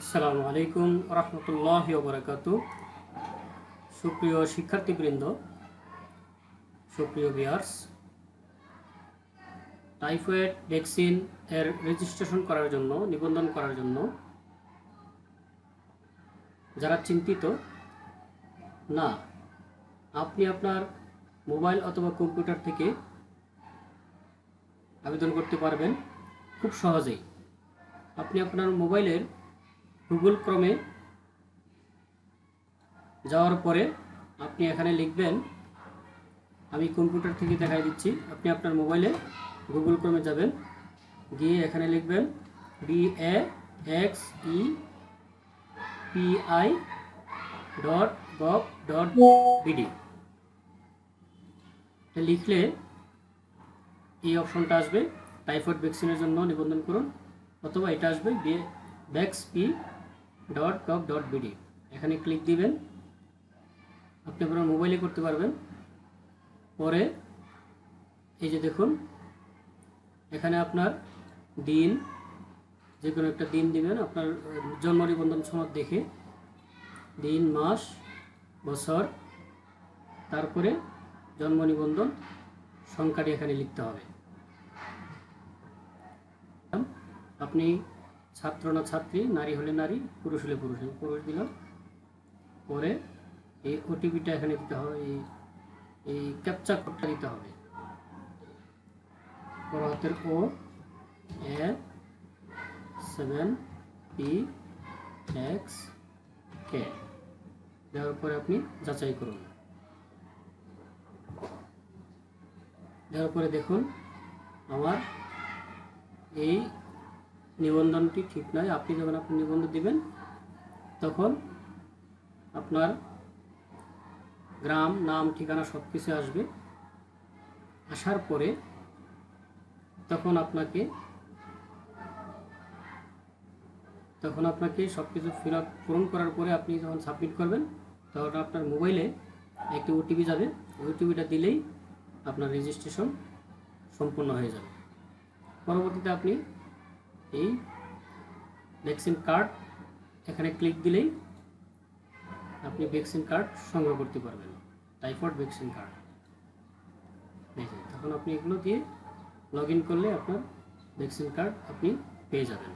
আসসালামু আলাইকুম রহমতুল্লাহ বরাকাত সুপ্রিয় শিক্ষার্থীবৃন্দ, সুপ্রিয় বিয়ার্স টাইফয়েড ভ্যাকসিন এর রেজিস্ট্রেশন করার জন্য, নিবন্ধন করার জন্য যারা চিন্তিত, না, আপনি আপনার মোবাইল অথবা কম্পিউটার থেকে আবেদন করতে পারবেন খুব সহজেই। আপনি আপনার মোবাইলের গুগল ক্রমে যাওয়ার পরে আপনি এখানে লিখবেন, আমি কম্পিউটার থেকে দেখাই দিচ্ছি। আপনি আপনার মোবাইলে গুগল ক্রমে যাবেন। গিয়ে এখানে লিখবেন B A X E P I dot gov dot BD লিখলে এই অপশনটা আসবে, টাইফয়েড ভ্যাকসিনের জন্য নিবন্ধন করুন। অথবা এটা আসবে ব্যাক্স P dot gov dot BD এখানে ক্লিক দিবেন। আপনি আপনার মোবাইলে করতে পারবেন। পরে এই যে দেখুন, এখানে আপনার দিন যে কোনো একটা দিন দিবেন। আপনার জন্ম নিবন্ধন সনদ দেখে দিন, মাস, বছর, তারপরে জন্ম নিবন্ধন সংখ্যাটি এখানে লিখতে হবে। আপনি ছাত্র না ছাত্রী, নারী হলে নারী, পুরুষ হলে পুরুষ। আমি পুরুষ দিলাম। পরে এই ওটিপিটা এখানে দিতে হবে, এই এই ক্যাপচা কোডটা দিতে হবে। বড় হাতের ও A seven P X K দেওয়ার পরে আপনি যাচাই করুন। দেওয়ার পরে দেখুন, আমার এই নিবন্ধনটি ঠিক নয়। আপনি যখন আপনি নিবন্ধন দিবেন, তখন আপনার গ্রাম, নাম, ঠিকানা সব কিছু আসবে। আসার পরে তখন আপনাকে তখন আপনাকে সব কিছু ফিল আপ পূরণ করার পরে আপনি যখন সাবমিট করবেন, তখন আপনার মোবাইলে একটি ওটিপি যাবে। ওটিপিটা দিলেই আপনার রেজিস্ট্রেশন সম্পূর্ণ হয়ে যাবে। পরবর্তীতে আপনি এই ভ্যাকসিন কার্ড এখানে ক্লিক দিলেই আপনি ভ্যাকসিন কার্ড সংগ্রহ করতে পারবেন। টাইফয়েড ভ্যাকসিন কার্ড তখন আপনি এগুলো দিয়ে লগ করলে আপনার ভ্যাকসিন কার্ড আপনি পেয়ে যাবেন।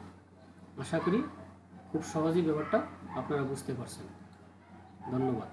আশা করি খুব সহজেই ব্যাপারটা আপনারা বুঝতে পারছেন। ধন্যবাদ।